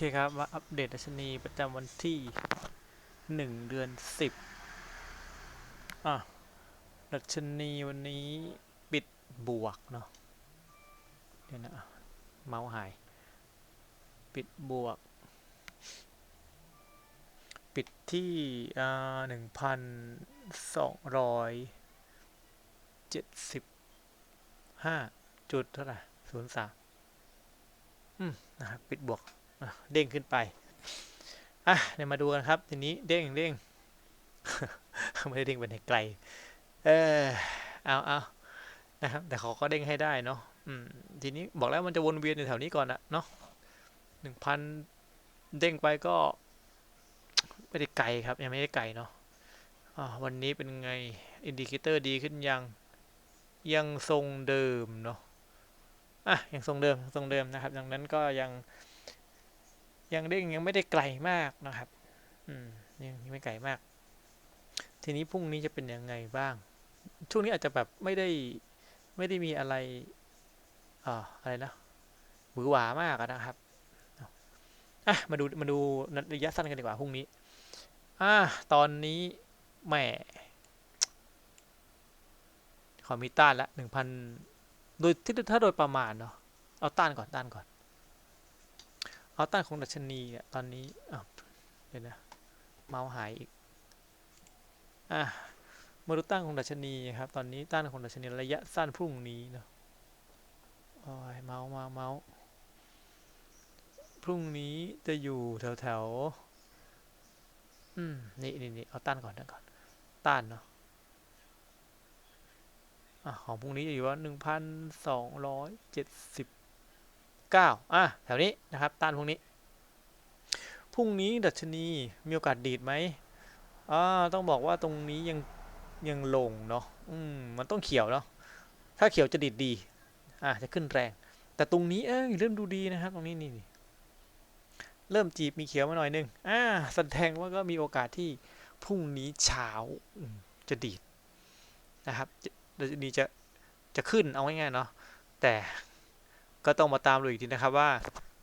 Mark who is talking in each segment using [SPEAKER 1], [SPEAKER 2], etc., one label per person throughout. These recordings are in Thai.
[SPEAKER 1] เคครับมาอัปเดตดัชนีประจำวันที่หนึ่งเดือนสิบอะดัชนีวันนี้ปิดบวกเนาะเดี๋ยวนะเมาส์หาย ปิดบวก ปิดที่อ่าหนึ่งพันสองร้อยเจ็ดสิบห้าจุดเท่าไหร่ศูนย์สามอืมนะครับปิดบวก ด้งขึ้นไปอะเดี๋ยวมาดูกันครับ ทีนี้เด้งเด้งไม่ได้เด้งไปไหนไกล เออเอาเอานะครับ แต่เขาก็เด้งให้ได้เนาะอืมทีนี้บอกแล้วมันจะวนเวียนอยู่แถวนี้ก่อนอะเนาะหนึ่งพันเด้งไปก็ไม่ได้ไกลครับ ยังไม่ได้ไกลเนาะอ่าวันนี้เป็นไง อินดิเคเตอร์ดีขึ้นยัง ยังทรงเดิมเนาะอะยังทรงเดิมทรงเดิมนะครับ ดังนั้นก็ยัง ยังเด้งยังไม่ได้ไกลมากนะครับ อืมยังไม่ไกลมาก ทีนี้พรุ่งนี้จะเป็นยังไงบ้าง ช่วงนี้อาจจะแบบไม่ได้ไม่ได้มีอะไรอ่าอะไรนะหวือหวามากนะครับอะมาดูมาดูระยะสั้นกันดีกว่าพรุ่งนี้อ่าตอนนี้แหมขอมีต้านละหนึ่งพันโดยที่ถ้าโดยประมาณเนาะเอาต้านก่อนต้านก่อน อาต้านของดัชนีเนี่ยตอนนี้อ้าวเดี๋ยวนะเมาส์หายอีกอะมาดูต้านของดัชนีครับตอนนี้ต้านของดัชนีระยะสั้นพรุ่งนี้เนาะโอ้ยเมาส์มาเมาส์พรุ่งนี้จะอยู่แถวแถวๆอืมนี่นี่นี่เอาต้านก่อนต้านก่อนต้านเนาะอะของพรุ่งนี้จะอยู่ว่าหนึ่งพันสองร้อยเจ็ดสิบ 9อะแถวนี้นะครับต้านพวกนี้พรุ่งนี้ดัชนีมีโอกาสดีดไหมอ่าต้องบอกว่าตรงนี้ยังยังลงเนาะอืมมันต้องเขียวเนาะถ้าเขียวจะดีดดีอะจะขึ้นแรง แต่ตรงนี้เอ้ยเริ่มดูดีนะครับ ตรงนี้นี่เริ่มจีบมีเขียวมาหน่อยนึงอ่าแสดงว่าก็มีโอกาสที่พรุ่งนี้เช้าจะดีดนะครับดัชนีจะจะขึ้นเอาง่ายๆเนาะแต่ ก็ต้องมาตามดูอีกทีนะครับว่า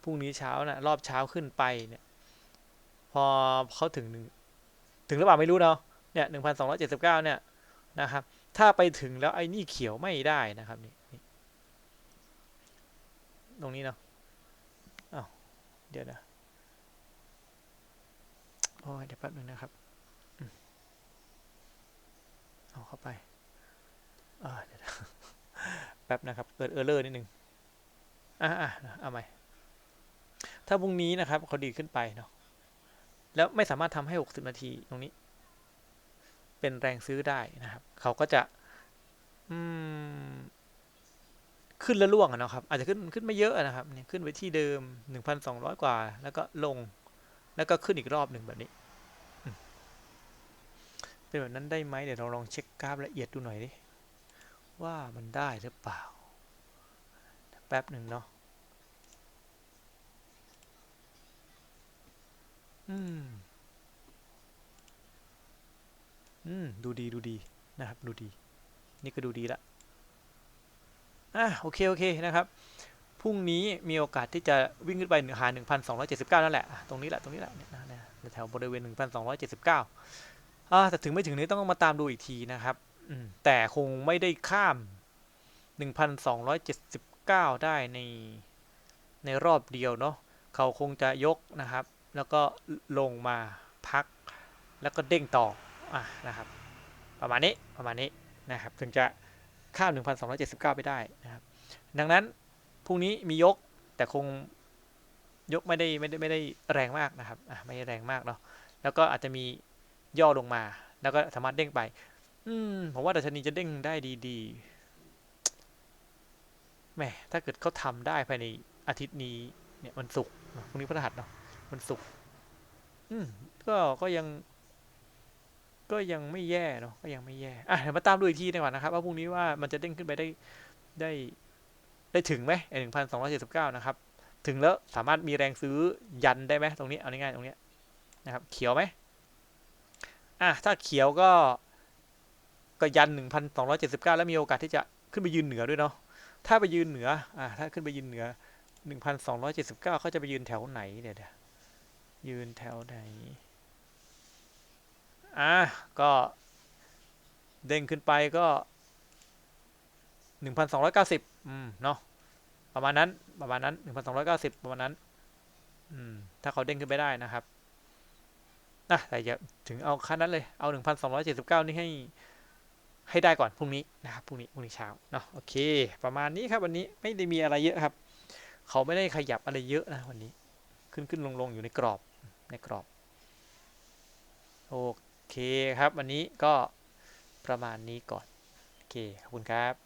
[SPEAKER 1] พรุ่งนี้เช้านะรอบเช้าขึ้นไปเนี่ยพอเขาถึงหนึ่งถึงหรือเปล่าไม่รู้เนาะเนี่ยหนึ่งพันสองร้อยเจ็ดสิบเก้าเนี่ยนะครับ ถ้าไปถึงแล้วไอ้นี่เขียวไม่ได้นะครับนี่ตรงนี้เนาะอ้าวเดี๋ยวนะโอ้ยเดี๋ยวแป๊บหนึงนะครับเอาเข้าไปอ่าเดี๋ยวนะแป๊บนะครับ เกิดเออร์เลอร์นิดนึง อะอะเอาใหม่ถ้าพรุ่งนี้นะครับเขาดีขึ้นไปเนาะแล้วไม่สามารถทำให้ 60 นาทีตรงนี้ เป็นแรงซื้อได้นะครับ เขาก็จะอืมขึ้นแล้วล่วงนะครับ อาจจะขึ้นขึ้นไม่เยอะนะครับเนี่ยขึ้นไปที่เดิม 1,200 กว่า แล้วก็ลง แล้วก็ขึ้นอีกรอบหนึ่งแบบนี้ เป็นแบบนั้นได้ไหมเดี๋ยวเราลองเช็คกราฟละเอียดดูหน่อยดิว่ามันได้หรือเปล่า แป๊บหนึ่งเนาะอืม อืม ดูดีดูดีนะครับ ดูดี นี่ก็ดูดีละอะโอเค โอเคนะครับพรุ่งนี้มีโอกาสที่จะวิ่งขึ้นไปหา 1,279 นั่นแหละ ตรงนี้แหละ ตรงนี้แหละเนี่ยนะเนี่ยแถวบริเวณ 1,279อ่าแต่ถึงไม่ถึงนี้ต้องมาตามดูอีกทีนะครับอืมแต่คงไม่ได้ข้าม 1,279 ได้ในในรอบเดียวเนาะเขาคงจะยกนะครับ แล้วก็ลงมาพัก แล้วก็เด้งต่ออะนะครับ ประมาณนี้ประมาณนี้นะครับ ถึงจะข้าม 1,279 ไปได้นะครับ ดังนั้นพรุ่งนี้มียกแต่คงยกไม่ได้ไม่ได้ไม่ได้แรงมากนะครับอะไม่แรงมากเนาะแล้วก็อาจจะมีย่อลงมา แล้วก็สามารถเด้งไป อืมผมว่าดัชนีจะเด้งได้ดีๆ แหมถ้าเกิดเขาทำได้ภายในอาทิตย์นี้ เนี่ยวันศุกพรุ่งนี้พฤหัสเนาะวันศุกอืมก็ก็ยัง ก็ยังไม่แย่เนาะก็ยังไม่แย่อะเดี๋ยวมาตามดูอีกทีดีกว่านะครับว่าพรุ่งนี้ว่ามันจะเด้งขึ้นไปได้ได้ได้ถึงไหมไอหนึ่งพันสองร้อยเจ็ดสิบเก้านะครับ ถึงแล้วสามารถมีแรงซื้อยันได้ไหมตรงนี้เอาง่ายๆตรงเนี้ยนะครับ เขียวไหมอะถ้าเขียวก็ก็ยันหนึ่งพันสองร้อยเจ็ดสิบเก้าแล้วมีโอกาสที่จะขึ้นไปยืนเหนือด้วยเนาะ ถ้าไปยืนเหนืออะถ้าขึ้นไปยืนเหนือหนึ่งพันสองร้อยเจ็ดสิบเก้าเขาจะไปยืนแถวไหนเดี๋ยวเดี๋ยวยืนแถวไหนอะก็เด้งขึ้นไปก็1,290อืมเนาะประมาณนั้นประมาณนั้น1,290ประมาณนั้น อืม ถ้าเขาเด้งขึ้นไปได้นะครับนะแต่อย่าถึงเอาขั้นนั้นเลย เอา1,279นี่ให้ ให้ได้ก่อนพรุ่งนี้นะครับพรุ่งนี้พรุ่งนี้เช้าเนาะโอเค ประมาณนี้ครับวันนี้ไม่ได้มีอะไรเยอะครับ เขาไม่ได้ขยับอะไรเยอะนะวันนี้ ขึ้นขึ้นลงลงอยู่ในกรอบในกรอบโอเคครับ วันนี้ก็ประมาณนี้ก่อน โอเค ขอบคุณครับ